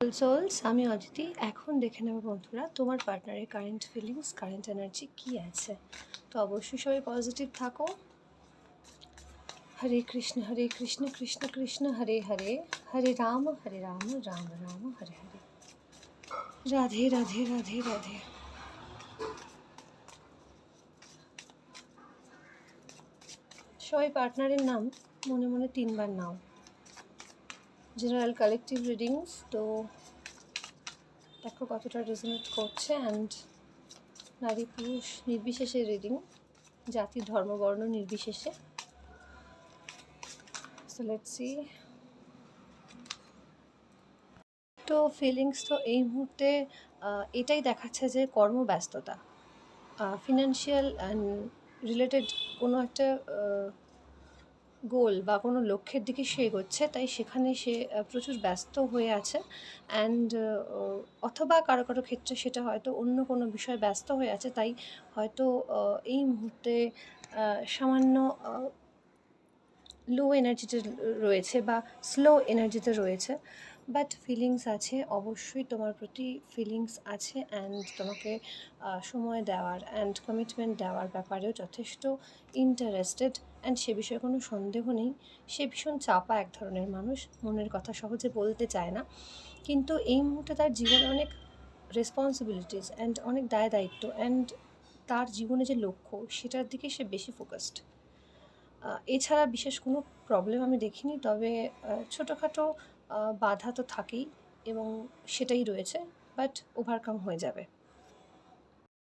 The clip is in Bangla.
সোলস আমি অদিতি, এখন দেখে নেব বন্ধুরা তোমার পার্টনারের কারেন্ট ফিলিংস কারেন্ট এনার্জি কী আছে। তো অবশ্যই সবাই পজিটিভ থাকো। হরে কৃষ্ণ হরে কৃষ্ণ কৃষ্ণ কৃষ্ণ, হরে হরে হরে রাম হরে রাম রাম রাম, হরে হরে। রাধে রাধে রাধে রাধে। সবাই পার্টনারের নাম মনে মনে তিনবার নাও। জেনারেল কালেকটিভ রিডিংস তো দেখো কতটা রেজনেট করছে অ্যান্ড নারী পুরুষ নির্বিশেষে রিডিং জাতি, ধর্ম, বর্ণ নির্বিশেষে। সো তো ফিলিংস তো এই মুহূর্তে এটাই দেখাচ্ছে যে কর্মব্যস্ততা। ফিনান্সিয়াল অ্যান্ড রিলেটেড কোনো একটা গোল বা কোনো লক্ষ্যের দিকে সে এগোচ্ছে, তাই সেখানে সে প্রচুর ব্যস্ত হয়ে আছে। অ্যান্ড অথবা কারও কারও ক্ষেত্রে সেটা হয়তো অন্য কোনো বিষয়ে ব্যস্ত হয়ে আছে, তাই হয়তো এই মুহূর্তে সামান্য লো এনার্জিতে রয়েছে বা স্লো এনার্জিতে রয়েছে। বাট ফিলিংস আছে, অবশ্যই তোমার প্রতি ফিলিংস আছে অ্যান্ড তোমাকে সময় দেওয়ার অ্যান্ড কমিটমেন্ট দেওয়ার ব্যাপারেও যথেষ্ট ইন্টারেস্টেড অ্যান্ড সে বিষয়ে কোনো সন্দেহ নেই। সে ভীষণ চাপা এক ধরনের মানুষ, মনের কথা সহজে বলতে চায় না। কিন্তু এই মুহূর্তে তার জীবনে অনেক রেসপন্সিবিলিটিস অ্যান্ড অনেক দায় দায়িত্ব অ্যান্ড তার জীবনে যে লক্ষ্য, সেটার দিকে সে বেশি ফোকাসড এছাড়া বিশেষ কোনো প্রবলেম আমি দেখিনি, তবে ছোটোখাটো বাধা তো থাকেই এবং সেটাই রয়েছে বাট ওভারকাম হয়ে যাবে।